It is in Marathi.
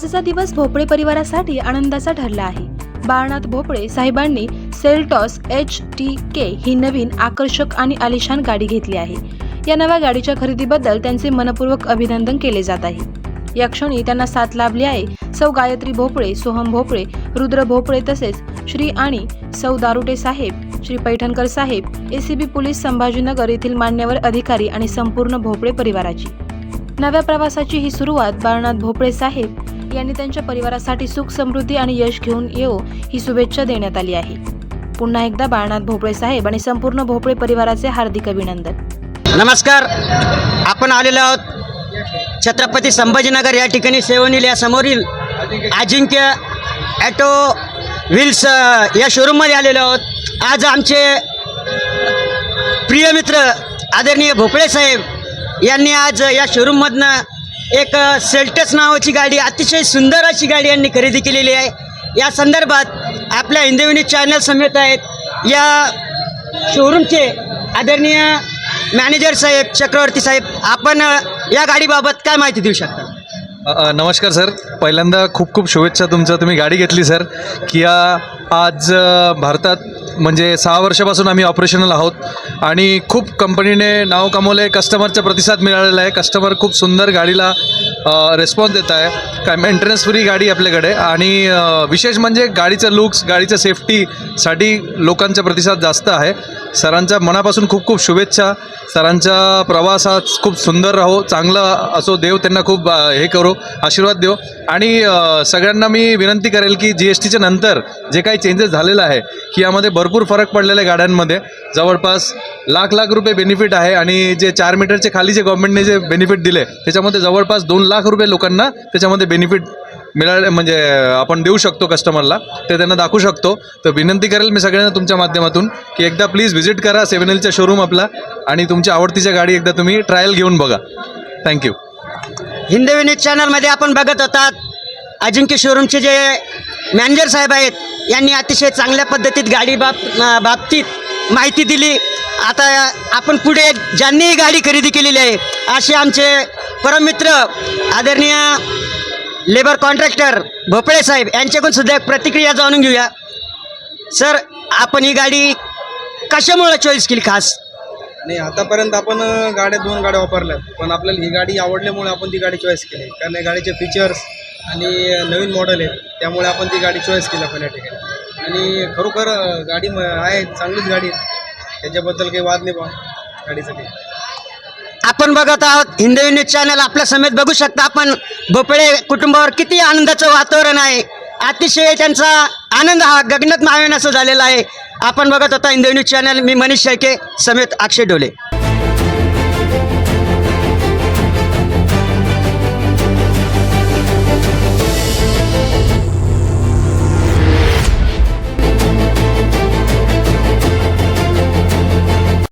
आजचा दिवस भोपळे परिवारासाठी आनंदाचा ठरला आहे. बाळनाथ भोपळे साहेबांनी सेल्टॉस एच टी के ही नवीन आकर्षक आणि आलिशान गाडी घेतली आहे. या नव्या गाडीच्या खरेदीबद्दल त्यांचे मनपूर्वक अभिनंदन केले जात आहे. या क्षणी त्यांना साथ लाभली आहे. सौ गायत्री भोपळे सोहम भोपळे रुद्र भोपळे तसेच श्री आणि सौ दारुटे साहेब श्री पैठणकर साहेब एसीबी पोलीस संभाजीनगर येथील मान्यवर अधिकारी आणि संपूर्ण भोपळे परिवाराची. नव्या प्रवासाची ही सुरुवात बाळनाथ भोपळे साहेब यांनी त्यांच्या परिवारासाठी सुख समृद्धी आणि यश घेऊन येऊ ही शुभेच्छा देण्यात आली आहे. पुन्हा एकदा बाळनाथ भोपळे साहेब आणि संपूर्ण भोपळे परिवाराचे हार्दिक अभिनंदन. नमस्कार. आपण आलेलो आहोत छत्रपती संभाजीनगर या ठिकाणी सेवनील या समोरील अजिंक्य ॲटो व्हील्स या शोरूममध्ये आलेलो आहोत. आज आमचे प्रिय मित्र आदरणीय भोपळे साहेब यांनी आज या शोरूममधनं एक सेल्टस नावाची गाडी अतिशय सुंदर अशी गाडी यांनी खरेदी केलेली आहे. या संदर्भात आपल्या हिंदवी चॅनल समेत आहेत. या शोरूमचे आदरणीय मॅनेजर साहेब चक्रवर्ती साहेब आपण या गाडीबाबत काय माहिती देऊ शकता? अ, नमस्कार सर. पहिल्यांदा खूप खूप शुभेच्छा तुमचं. तुम्ही गाडी घेतली सर किया आज अ, भारतात म्हणजे सहा वर्षापासून आम्ही ऑपरेशनल आहोत. आणि खूप कंपनीने नाव कमवलं आहे कस्टमरचा प्रतिसाद मिळालेला आहे. कस्टमर खूप सुंदर गाडीला रेस्पॉन्स देत आहे. काय मेंटेनन्स फ्री गाडी आपल्याकडे. आणि विशेष म्हणजे गाडीचं लुक्स गाडीचं सेफ्टीसाठी लोकांचा प्रतिसाद जास्त आहे. सरांच्या मनापासून खूप खूप शुभेच्छा. सरांचा प्रवास हा खूप सुंदर राहो. चांगला असो देव त्यांना खूप हे करो आशीर्वाद देव. आणि सगळ्यांना मी विनंती करेल की जी एस टीच्या नंतर जे काही चेंजेस झालेलं आहे की यामध्ये भरपूर फरक पडलेला आहे गाड्यांमध्ये. जवळपास लाख लाख रुपये बेनिफिट आहे आणि जे चार मीटरचे खाली जे गव्हर्नमेंटने जे बेनिफिट दिले त्याच्यामध्ये जवळपास दोन लाख रुपये लोकांना त्याच्यामध्ये बेनिफिट मिळाले म्हणजे आपण देऊ शकतो कस्टमरला ते त्यांना दाखवू शकतो. तर विनंती करेल मी सगळ्यांना तुमच्या माध्यमातून की एकदा प्लीज व्हिजिट करा सेवन एलचा शोरूम आपला आणि तुमच्या आवडतीच्या गाडी एकदा तुम्ही ट्रायल घेऊन बघा. थँक्यू हिंदी विनीत चॅनलमध्ये आपण बघत होतात. अजिंक्य शोरूमचे जे मॅनेजर साहेब आहेत. यांनी अतिशय चांगल्या पद्धतीत गाडी बाब बाबतीत माहिती दिली. आता आपण पुढे ज्यांनी ही गाडी खरेदी केलेली आहे असे आमचे परममित्र आदरणीय लेबर कॉन्ट्रॅक्टर भोपळे साहेब यांच्याकडून सुद्धा एक प्रतिक्रिया जाणून घेऊया. सर आपण ही गाडी कशामुळे चॉईस केली खास? नाही आतापर्यंत आपण गाड्या दोन गाड्या वापरल्या पण आपल्याला ही गाडी आवडल्यामुळे आपण ती गाडी चॉईस केली. कारण या गाडीचे फीचर्स आणि नवीन मॉडेल आहे त्यामुळे आपण ती गाडी चॉईस केली आपण या ठिकाणी. आणि खरोखर गाडी म- आहे चांगलीच गाडी आहे. त्याच्याबद्दल काही वाद नाही बा गाडीचं काही आपण बघत आहोत हिंदवी न्यूज चॅनल आपल्या समेत बघू शकता आपण. भोपळे कुटुंबावर किती आनंदाचं वातावरण आहे. अतिशय त्यांचा आनंद हा गगनात असं झालेला आहे. आपण बघत होता हिंदवी न्यूज चॅनल मी मनीष शेळके समेत अक्षय डोले.